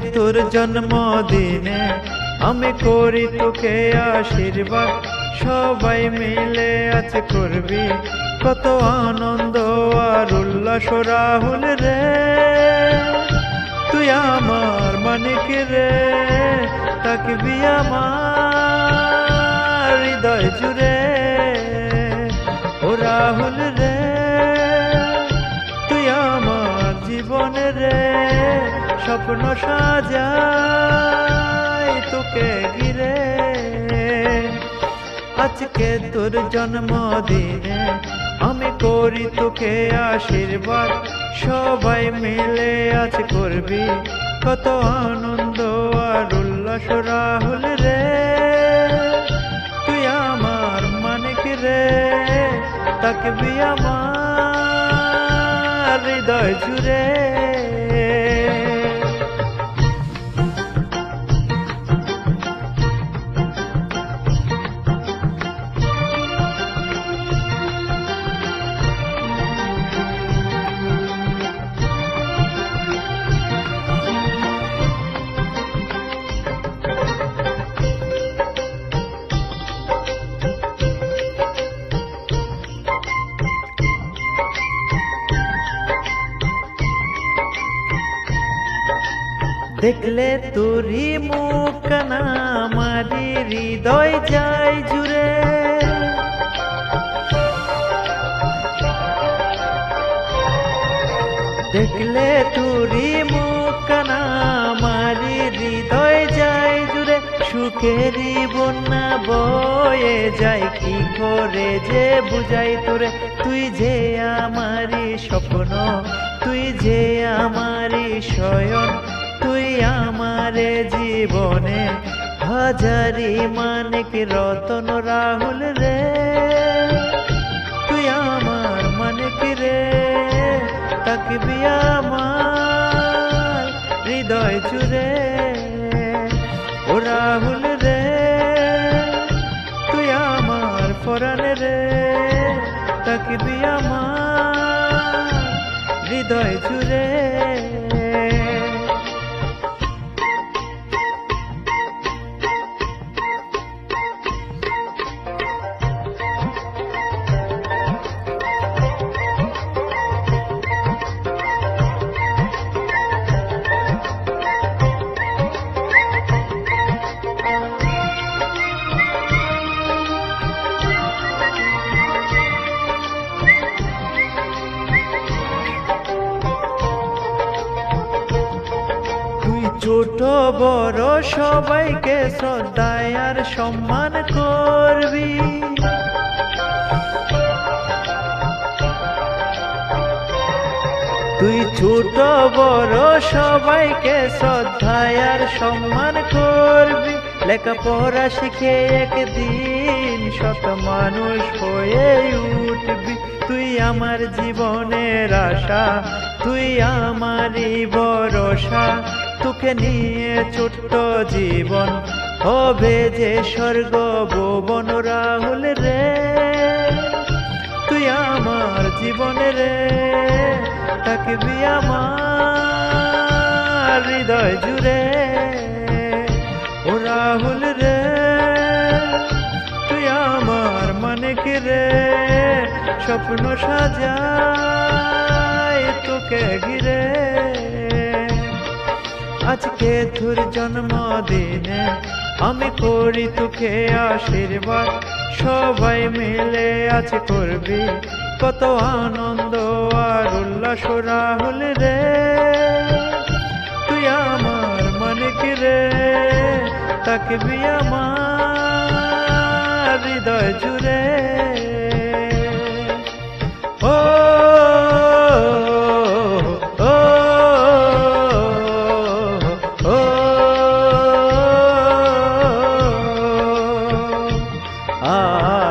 তোর জন্মদিনে আমি করি তোকে আশীর্বাদ। সবাই মিলে আজ করবি। কত আনন্দ আর উল্লাস রাহুল রে। তুই আমার মানিক রে, তাকবি আমার হৃদয় জুড়ে। ও রাহুল স্বপ্ন সাজাই তোকে ঘিরে। আজকে তোর জন্মদিনে আমি করি তোকে আশীর্বাদ। সবাই মিলে আজ করবি কত আনন্দ আর উল্লাস রাহুল রে। তুই আমার মানিক রে, তাকবি আমার হৃদয় জুড়ে। দেখলে তোরি মুখ না আমারি হৃদয় যায় জুড়ে। দেখলে তোরি মুখ না আমারি হৃদয় যায় জুড়ে। সুখেরই বন্যা বয়ে যায়, কি করে যে বুঝাই তোরে। তুই যে আমারই স্বপ্ন, তুই যে আমারই শয়ন তুই আমারে জীবনে হাজারি মানিক, রতন, রাহুল রে। তুই আমার মানিক রে, তাকবি আমার হৃদয় জুড়ে। ও রাহুল রে, তুই আমার ফরান রে, তাকবি আমার হৃদয় জুড়ে। ছোট বড় সবাইকে শ্রদ্ধায় আর সম্মান করবি। তুই ছোট বড় সবাইকে শ্রদ্ধায় আর সম্মান করবি। লেখাপড়া শিখে একদিন শত মানুষ হয়ে উঠবি। তুই আমার জীবনের আশা, তুই আমারই ভরসা। তোকে নিয়ে ছোট্ট জীবন হবে যে স্বর্গ ভুবন রাহুল রে। তুই আমার জীবনে রে তাকে থাকবি আমার হৃদয় জুড়ে। স্বপ্ন সাজাই তোকে ঘিরে। আজকে তোর জন্মদিনে আমি করি তোকে আশীর্বাদ। সবাই মিলে আজ করবি কত আনন্দ আর উল্লাস রাহুল রে। তুই আমার মানিক রে? তাকবি আমার হৃদয় জুড়ে। 啊啊啊。